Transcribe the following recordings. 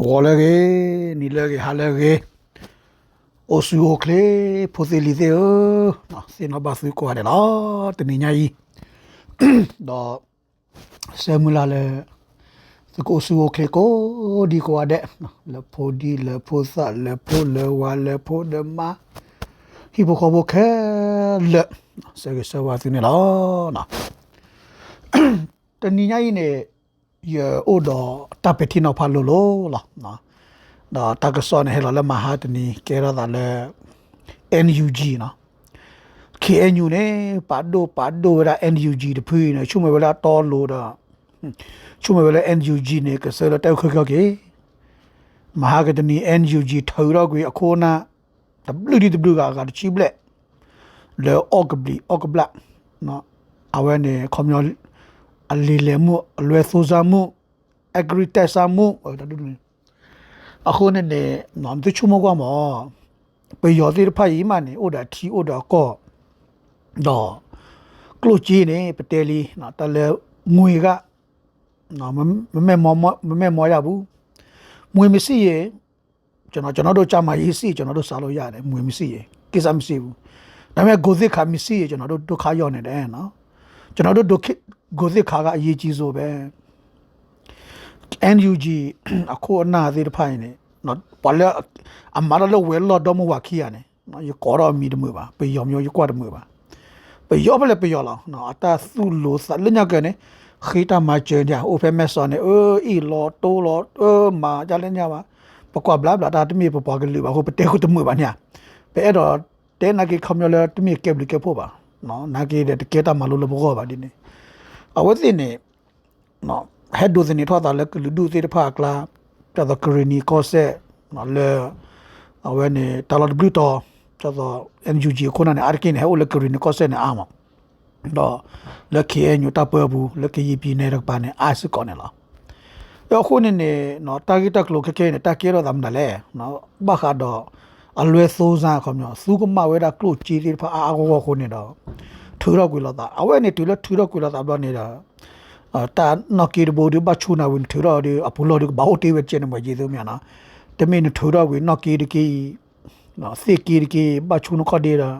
Rolege, ni lege halege. Osu okle, posilite o. Na, se na basu ko hade la, te ni nyai. Da, se mula le, se ko osu okle ko, di ko hade. Le po di, le po sa, le po le wa, le po de ma. Hipo ko bo ke, le. Se ke se wa tu ni la, na. Te ni nyai ne, ye odo tapeti no phalo lo la na da takason he la ma hat ni kera da le NUG na KNU ne pado pado ra NUG de phui ne chume bela to lo da chume bela NUG ne ka se la tau kha ka ke မဟာကတနီ NUG ထော်တော့ကိုအခေါ်နာ WDW ကကချိပလက်လေအော့ကဘလီအော့ကဘလနော်အဝဲနေကွန်မြူ အလီလေမှုအလွယ်ဆိုးစားမှု agri တက်စားမှုဟိုတတူနေအခုနဲ့နေနော်တချို့မကွာမောပေရောသေးဖိုင်မနေဥဒါထီဥဒါကောတော့ကလုကြီးနေပတဲလီနော်တလဲငွေကနော်မမဲမောမမဲမောရဘူးမွေမရှိရေကျွန်တော်ကျွန်တော်တို့ကြာမရေးစီကျွန်တော်တို့စားလို့ရတယ်မွေမရှိရေကိစ္စမရှိဘူးဒါပေမဲ့ကိုသစ်ခါမရှိရေကျွန်တော်တို့ဒုက္ခရောက်နေတယ်နော်ကျွန်တော်တို့ဒုက္ခ ကိုစစ်ခါကအရေးကြီးဆိုပဲ NUG အခုအနာသေးတဖိုင်နေနော်ဘာလဲအမရလဝဲလော်တော့မဝခီရနေနော်ရကောရမီတမွေပါပေယောမျိုးရကွာတမွေပါပေယောဘလဲပေယောလောနော်အတာသူ့လို့စလညကနေခိတာမကျန်ကြအိုဖဲမက်ဆော်နေအေးအီလော်တိုးလော်အေးမာကြလဲညပါပကွာဘလာဘလာတာတမီပပွားကလေးပါဟိုပတဲခုတမွေပါညာပေအဲ့တော့တဲနာကေခမယောလဲတမီကက်ဘလီကဖို့ပါနော်နာကေတဲ့ကေတာမလို့လဘောပါဒီနေ အဝတ်တင်နေနော်ဟက်ဒိုစနေထွားတာလည်းလူဒုစေတဖာကလာတဒကရနီကောဆက်နော်လေအဝဲနေတာလတ်ဘလူတော့တဒ NUG ကိုနာနေအာကင်းဟဲအိုလကရနီကောဆက်နေအာမတော့လက်ခေညူတပဘူးလက်ခေပြည်နေရပါနေအာစကောနေလားယောခုနေနေနော်တာဂီတက်လိုခခဲနေတာကေရောဒမ်ဒလဲနော်ဘာခါတော့အလွဲစိုးစားခေါမျိုးစုကမဝဲတာကလုချီတိဖာအာကောခုနေတော့ ထူတော့ကွေလာတာအဝဲနေတူလထူတော့ကွေလာတာဘာနေတာအာတာနော်ကီဘိုဒီဘချူနာဝင်ထူတော့ဒီအပူလောဒီဘာအိုတေးဝကျနေမကြီးသေးမြနာတမင်းထူတော့ကွေနော်ကီဒီကီနော်စီကီဒီကီဘချူနခဒေရာ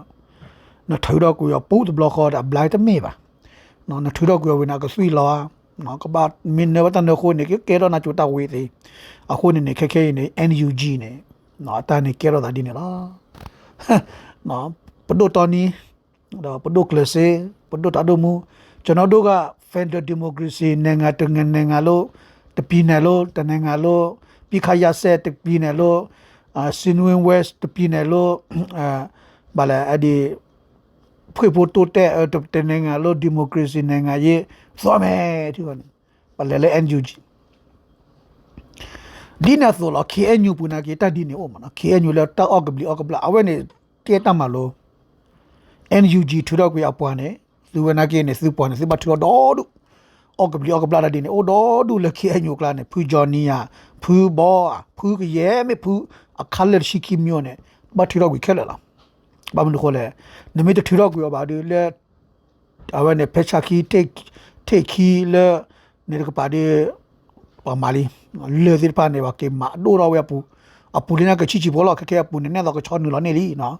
နော်ထူတော့ကွေပူဒဘလော့ခေါ်တာဘလိုက်တမေပါနော်နော်ထူတော့ကွေဝင်နာကဆွီလောနော်ကဘာမင်းနေဝတန်ခိုနေကေရောနာချူတာဝေးသေးအခုနေနေခက်ခဲနေ NUG နေနော်အတန်းနေကေရောတာဒီနေလားနော်ပဒိုတော်နီ တော့ပဒုကလစေပဒုတဒမှုကျွန်တော်တို့က Federal Democracy နိုင်ငံတငနိုင်ငံလို့တပြည်နယ်လို့တနိုင်ငံလို့ပြည်ခါရဆက်တပြည်နယ်လို့အာစင်ဝင်းဝက်တပြည်နယ်လို့အာဘာလဲအဲ့ဒီဖွေဖို့တိုးတဲ့တနိုင်ငံလို့ Democracy နိုင်ငံရေးသွားမယ်ဒီကဘာလဲလဲ NUG ဒီနာဆိုတော့ KNU ပူနာကေတဒီနေဩမနော် KNU လဲတောက်အောက်ကဘလီအောက်ကဘလအဝဲနေတေတမလို့ NUG ထူတော့ကွေအပွားနဲ့သူဝနာကေနဲ့သူပွားနဲ့သူမထူတော့ဒုအောက်ကဘလီအောက်ကဘလာဒီနေအိုတော့ဒုလက်ခေအညိုကလာနဲ့ဖူဂျော်နီယာဖူဘောဖူကရဲမေဖူအခါလက်ရှိကီမျိုးနဲ့မထူတော့ကွေခဲလာလားဘာမလို့ခေါ်လဲနမိတထူတော့ကွေပါဒီလေအဝနဲ့ဖက်ချာကီတိတ်တိတ်ခီလေနေကပါဒီပါမာလီလေဒီပါနေပါကေမာဒိုရောဝပူအပူလင်းကချီချီဘောလောက်ခက်ခဲပူနေနဲ့တော့ချောနူလောနေလီနော်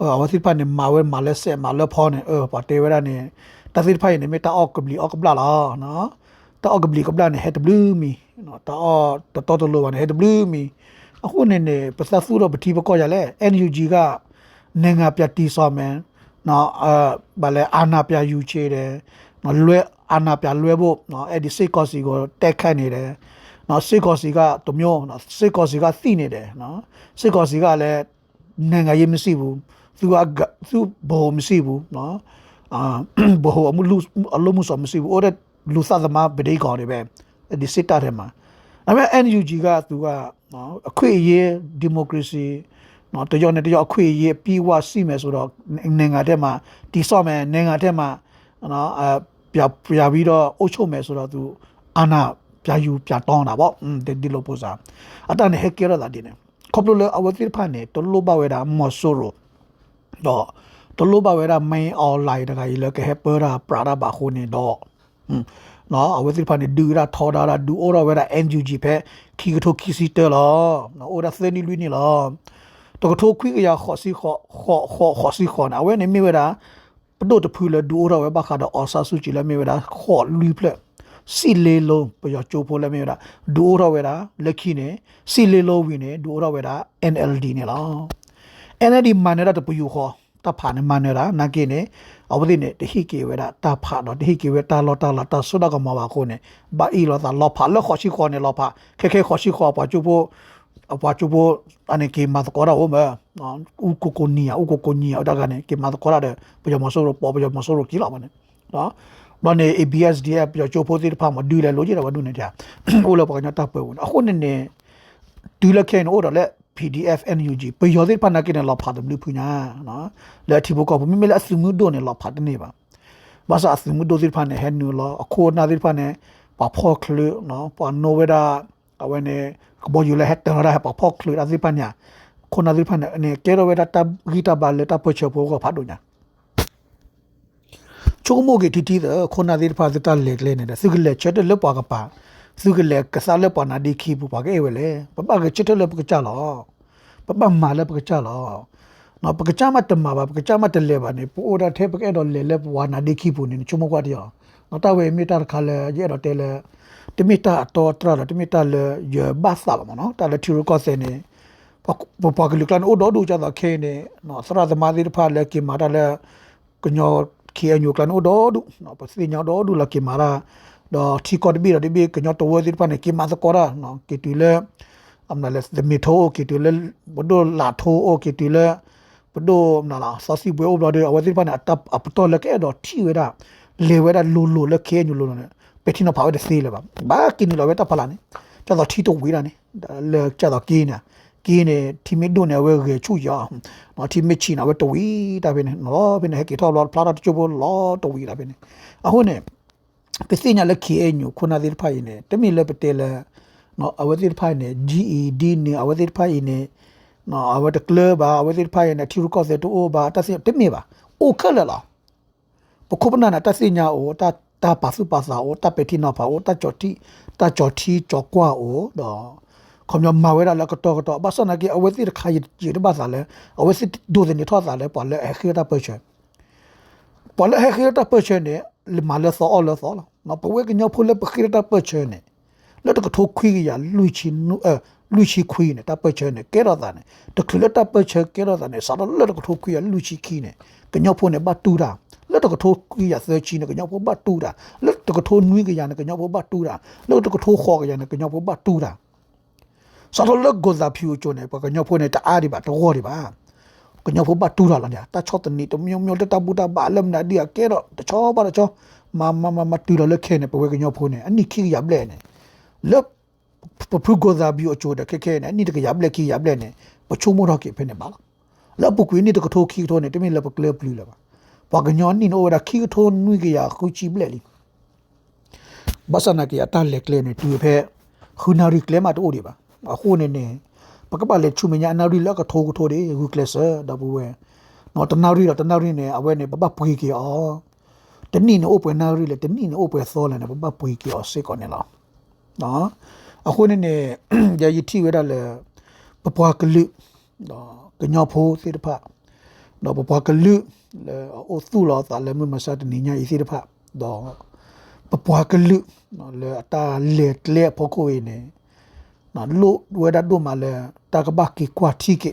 အဝစီပါနေမာဝဲမာလက်ဆက်မာလက်ဖောနေเออပါတေဝရနေတသိဖိုင်နေမတာအောက်ကဘလီအောက်ကဘလာလာနော်တာအောက်ကဘလီကဘလာနေဟက်ဘလူးမီနော်တာအော်တတော်တော်လိုပါနေဟက်ဘလူးမီအခုနေနေပစဆူတော့ပတိပကောရလဲ NUG ကနိုင်ငံပြတီဆောမန်နော်အာဘာလဲအာနာပြယူချေတယ်နော်လွဲအာနာပြလွဲဖို့နော်အဲ့ဒီစိတ်ကောစီကိုတက်ခတ်နေတယ်နော်စိတ်ကောစီကတမျိုးနော်စိတ်ကောစီကသိနေတယ်နော်စိတ်ကောစီကလည်းနိုင်ငံရေးမရှိဘူး သူကသူဘောမရှိဘူးနော်အာဘောအမှုလူအလုံးမှုစမရှိဘူးအဲ့လူသသမားဗဒိကောတွေပဲဒီစစ်တပ်ထဲမှာဒါပေမဲ့ NUG ကသူကနော်အခွင့်အရေးဒီမိုကရေစီနော်တကြောနဲ့တကြောအခွင့်အရေးပြီးဝစီမယ်ဆိုတော့နိုင်ငံထဲမှာတီဆော့မယ်နိုင်ငံထဲမှာနော်အပြပြပြီးတော့အုပ်ချုပ်မယ်ဆိုတော့သူအာနာပြယူပြတောင်းတာပေါ့ဒီလိုပို့စားအတန်ဟက်ကေရတာဒီနေခေါပလိုအဝတိဖာနေတလိုဘဝဲတာမော်ဆိုရို တော့တလိုဘဝဲတာ main online တကကြီးလကဟပရာပရာဘာခုနေတော့နော်အဝစီဖာနေဒူရာထော်ဒါရာဒူအော်ရာဝဲရာ NUG ဖဲခီကထိုခီစီတဲလောနော်အော်ရာစနီလူနီလောတကထိုခွိကရခေါ်စီခေါ်ခေါ်ခေါ်ခေါ်စီခေါ်နာဝဲနေမိဝဲတာပဒိုတဖူလဒူအော်ရာဝဲဘခါတော့အော်ဆာဆူချီလဲမိဝဲတာခေါ်လူဖလက်စီလေလုံးပယောချိုဖိုလဲမိဝဲတာဒူအော်ရာဝဲတာလက်ခိနေစီလေလုံးဝင်းနေဒူအော်ရာဝဲတာ NLD နေလော NLD မန်နေတာတပူခေါ်တဖာနေမန်နေတာနာကိနေအဝတိနေတဟိကေဝဲတာတဖာတော့တဟိကေဝဲတာလောတာလာတာဆုဒကမပါခုနေဘာအီလောတာလောဖာလောခေါ်ရှိခေါ်နေလောဖာခဲခဲခေါ်ရှိခေါ်ပါချူဖို့အပွားချူဖို့အနေကေမတ်ကောရာဟိုမဲနော်ဥကိုကိုနီယာဥကိုကိုနီယာဒါကနေကေမတ်ကောရာတဲ့ပကြမဆိုးတော့ပေါ်ပကြမဆိုးတော့ကြီးလာမနေနော်မနေ ABSDF ပကြချိုဖို့တိဖာမဒူလေလိုကြည့်တော့ဒူနေကြဟိုလောပကညတာပွဲဝင်အခုနေနေဒူလခဲနိုတော့လေ PDF NUG ပယောသေးပနာကိနေလောက်ဖာတယ်လူဖူညာနော်လက်တီဘကောမိမလက်အစမှုဒိုနေလောက်ဖာတယ်နေပါဘာသာအစမှုဒိုသေးဖာနေဟန်နူလောအခိုနာသေးဖာနေပါဖော့ကလူနော်ပါနိုဝေဒါအဝနေကဘောယူလက်ဟက်တရာပါဖော့ကလူအသေးဖာညာခုနာသေးဖာနေအနေကေရောဝေဒါတဂီတာဘာလက်တပချေဖို့ကဖာဒိုညာချိုမိုကေတီတီခုနာသေးဖာသတလက်လေနေတဲ့စုကလက်ချက်လက်ပွားကပါ စုကလေကစားလေပနာဒီခီပူပါကေဝလေပပကချစ်တယ်ပကကြလောပပမာလေပကကြလောနော်ပကကြမတမပါပကကြမတလေပါနေပူအိုဒါထဲပကေတော့လေလေဝါနာဒီခီပူနေချုံမကွာတရောနော်တဝေမီတာခါလေရဲတော့တဲလေတမီတာတော့တရတမီတာလေရဘတ်စာပါမနော်တာလေထီရကောစနေပပပကလူကန်အိုဒိုဒူကြတော့ခဲနေနော်စရသမားဒီဖာလေကီမာတာလေကညောခေအညိုကလန်အိုဒိုဒူနော်ပစီညောဒိုဒူလကီမာရာ တော့ထီကော့ဘီရဒီဘီကညောတော့ဝဲဒီပနေကီမာသကောရာနော်ကီတူလေအမနလက်ဒမီထိုကီတူလေဘဒိုလာထိုအိုကီတူလေဘဒိုမနာလာဆစီဘွေအိုဘဒိုအဝဲဒီပနေအတပ်အပတော်လက်ကေတော့ထီဝဲတာလေဝဲတာလိုလိုလက်ခဲညိုလိုနေပတိနပါဝဲတဲ့စီလေပါဘာကင်းလောဝဲတာဖလာနေကျတော့ထီတော့ဝေးတာနေလေကျတော့ကင်းနေကင်းနေတီမီဒိုနေဝဲကေချူရနော်တီမီချီနာဝဲတဝီတာပဲနော်ဘယ်နဲ့ဟက်ကီထော်လော်ဖလာတာချိုဘလောတဝီတာပဲအခုနေ ပစ္စည်းညာလက်ခီအညုခုနာဒီဖိုင်နေတမီလက်ပတဲလနော်အဝတိဖိုင်နေ GED နေအဝတိဖိုင်နေနော်အဝတကလဘာအဝတိဖိုင်နေထီရကော့ဆက်တိုဘာတဆီတမီပါအိုခလလာပခုပနာနာတဆီညာအိုတာတာပါစုပါစာအိုတာပတိနော်ပါအိုတာချော်တီတာချော်တီချောကွာအိုတော့ခေါမမဝဲရလကတော့ကတော့ဘာစနာကေအဝတိခါရကြည့်ဘာသာလဲအဝတိဒိုဒနေထောသာလဲပေါ်လဲအခရတာပချေပေါ်လဲအခရတာပချေနေလ မလဆောအလဆောနော်ပဝဲကညဖိုလဲပခရတာပချေနေလက်တကထိုခွေးရလူချီနုအဲလူချီခွေးနေတာပချေနေကဲရတာနေတခလတာပချေကဲရတာနေစားလက်တကထိုခွေးရလူချီခီနေကညဖိုနေဘတူတာလက်တကထိုခွေးရသချီနေကညဖိုဘတူတာလက်တကထိုနွေးကရနေကညဖိုဘတူတာလက်တကထိုခေါ်ကရနေကညဖိုဘတူတာစားလက်ကိုဇာဖြူချိုနေပကညဖိုနေတအားဒီပါတော့ဒီပါ ကညဖိုဘတူတာလားညာတချော့တနီတမြုံမြုံတတဘူတာဘာလမ်နာဒီကဲတော့တချောပါတချောမမမမတူရလက်ခဲနေပဝဲကညဖိုနေအနိခိရပလဲနေလက်ပပဂိုဇာဘီအချိုတခဲခဲနေအနိတကရပလက်ခိရပလဲနေပချုံမတော့ကေဖနေပါလားလက်ပကွေးနေတကထိုခိထိုနေတမင်လက်ပကလပလူလာပါပကညောနီနိုရခိထိုနွိကရခုချီပလဲလီဘာစနာကရတလက်ကလဲနေတူဖဲခုနာရီကလဲမတိုးဒီပါအခုနေနေ ပကပလက်ချူမညာနာရီလက်ကထိုးကထိုးတယ်ခုကလဆာဒဘူဝဲနော်တနာရီတော့တနာရီနေအဝဲနေပပပွေးကေအောတနည်းနေအိုပွေနာရီလေတနည်းနေအိုပွေသောလဲနေပပပွေးကေအောစေကောနေလားနော်အခုနေနေရရတီဝဲတယ်လေပပွားကလူနော်ကညောဖိုးစေတဖနော်ပပွားကလူလေအိုသူလောတာလေမမဆတ်နေညာဤစေတဖတော့ပပွားကလူနော်လေအတာလေလေဖို့ကိုနေ နော်လို့ဝဲတာတို့မှလေတကဘကီကွာတီကေ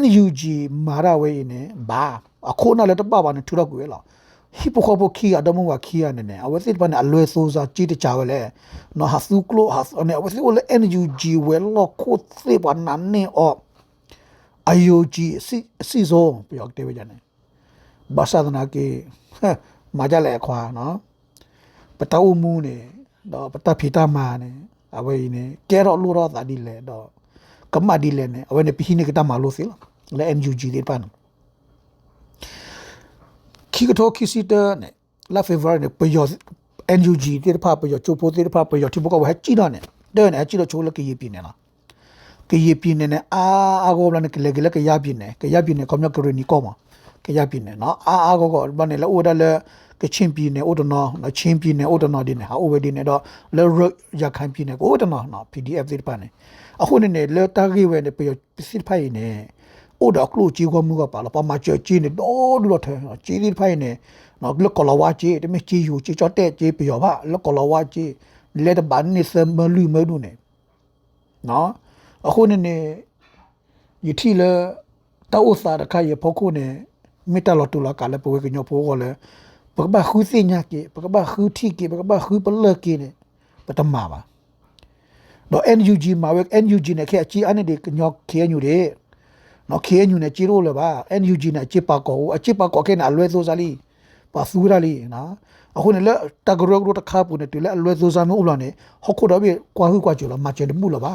NUG မာရဝဲနေဘာအခုနလည်းတပပါနေထူတော့ကွေလားဟိပခိုပခီအဒမဝခီယနေနေအဝစစ်ပန်အလွဲဆိုးစာကြည့်တချဝဲလေနော်ဟာစုကလိုဟာအနေအဝစစ်ဝဲ NUG ဝဲလောခုသေပနန်နေအော IOG စီစီဇောပြောက်တေဝကြနေဘာသာဒနာကေမာကြလဲခွာနော်ပတောက်မှုနေတော့ပတဖီတာမာနေ အဝဲနေကဲတော့လူတော့တာဒီလေတော့ကမ္မဒီလေနေအဝဲနေပိနေကတမလို့စီလားလဲ NUG ဒီပန်ခီကတိုခီစီတာနေလာဖေဗရာနေပယော NUG တိဖာပယောချိုပိုတိဖာပယောတိဘကဝဲကြည့်တော့နေတဲ့နေကြည့်တော့ချိုးလကရေးပြနေလားကရေးပြနေနေအာအာကိုဘလနေကလေကလေကရပြနေကရပြနေကောမြကရနီကောမ ကရပြနေနော်အာအာကိုကောဘနေလဲအိုဒါလဲကချင်ပြည်နယ်ဥဒနောနော်ချင်းပြည်နယ်ဥဒနောဒီနေဟာအိုဝဲဒီနေတော့လေရခိုင်ပြည်နယ်ကိုဥဒနောနော် PDF ဒီပါနေအခုနေနေလေတာကြီးဝဲနေပြပစစ်ဖိုင်နေဥဒကလူကြီးကမှုကပါလာပမာချေကြီးနေတော့လို့ထဲကြီးဒီဖိုင်နေနော်လကလဝါကြီးတမကြီးယူကြီးချတဲ့ကြီးပြောပါလကလဝါကြီးလေတဘန်နေစမလူမဒူနေနော်အခုနေနေယတိလေတောက်စားတခါရဖို့ခုနေမီတလတူလာကလည်းပွဲကညဖို့ကလည်း ပကဘာခူးစညာကေပကဘာခူးထီကေပကဘာခူးပလကေနေပတမပါတော့ NUG မှာဝက် NUG နဲ့ခဲအချီအနေဒီညောခဲညူတယ်နော်ခဲညူနဲ့ချီရိုးလေပါ NUG နဲ့ချစ်ပါကောအချစ်ပါကောခဲနဲ့အလွဲစိုးစားလီပါဆူရလီနော်အခုနဲ့လက်တဂရောဂရတခါပူနဲ့တူလက်အလွဲစိုးစားမျိုးဥလာနေဟောက်ခုတော့ပြေကွာဟုကွာကျလာမချင်တယ်မှုလားပါ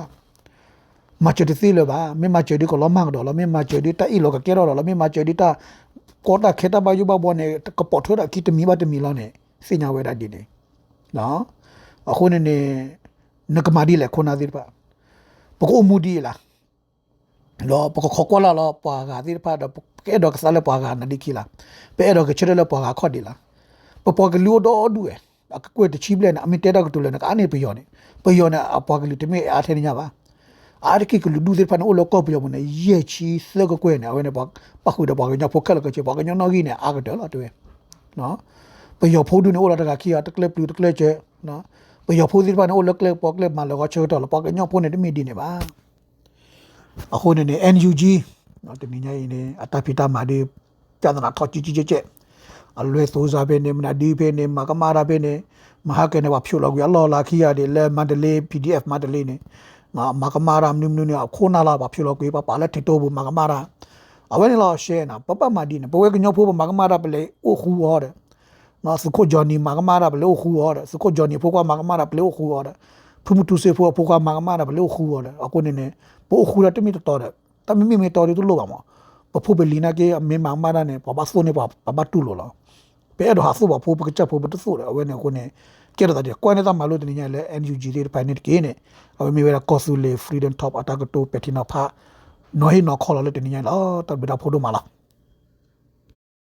မချဒီစီလပါမမချဒီကိုလမန်တော့လမမချဒီတာအီလောကကဲတော့လမမချဒီတာ ကောတာခေတာဘယူဘဘောနေကပေါ်ထရကိတမီဘတ်မီလောနေစညာဝဲတာဒီနေနော်အခုနေနေနကမာဒီလေခုနာဒီပါပကိုမူဒီလားလောပကခကောလာလောပွာဂါဒီပါတော့ကဲတော့ကစားလေပွာဂါနဒီကီလာပဲတော့ကချရလေပွာဂါခေါ်ဒီလားပပကလူတော့ဒူအကကွေတချီပလဲနအမီတဲတော့ကတူလဲနကနေပယောနေပယောနေအပွားကလူတမေအားထဲနေညပါအားတကိကလူဒူတဲ့ဖန်အိုလောကောပ ယောမနေရဲ့ချီစလကကွေနေအဝဲနေပါပခုတော့ပါကညဖိုခက်လကချေပါကညနော်ကြီးနေအားကတော့လားတွေ့နော်ပယောဖိုးဒူနေအိုလာတကခီယာတကလက်ပလူတကလက်ချေနော်ပယောဖိုးဒီဖန်အိုလောကလက်ပေါကလက်မလောကချေတော့ပါကညဖိုးနေတမီဒီနေပါအခုနေနေ NUG နော်တနည်းညရင်နေအတဖီတာမာဒီကျန်တာထောက်ကြည့်ကြည့်ကြည့်အလွဲသိုးစားပဲနေမနာဒီပဲနေမကမာရာပဲနေမဟာကနေဝဖြူလောက်ရလောလာခီရတယ်လဲမန္တလေး PDF မန္တလေးနေ ငါမကမာရာမြုံမြုံနေခိုးနာလာပါဖြူလောက်ကိုပါပါလက်ထတိုးဘူးမကမာရာအဝဲနေလောရှဲနာပပမဒီနေဘဝကညောဖို့မကမာရာပလေအိုခူဟောတယ်နော်စကိုဂျော်နီမကမာရာပလေအိုခူဟောတယ်စကိုဂျော်နီဖို့ကမကမာရာပလေအိုခူဟောတယ်ဖုမတူစေဖို့ဖို့ကမကမာရာပလေအိုခူဟောတယ်အခုနေနေပိုခူရတမီတော်တယ်တမီမီမီတော်တယ်သူလို့ပါမောပဖို့ဘလီနာကေမေမမာရာနေပပဆိုနေပပတူလို့လားပဲတော့ဟာဆိုပါဖို့ပကချက်ဖို့ပတဆိုးတယ်အဝဲနေကိုနေ ကြရတဲ့ကွာနေတာမလို့တင်ညာလဲ NUG တွေပိုင်းနေတကင်းနေအဝဲမြေဝဲကောဆူလေ freedom top attack တိုပက်တီနာဖာနော်ဟိနော်ခေါ်လာလို့တင်ညာလားတဘတာဖို့တော့မလား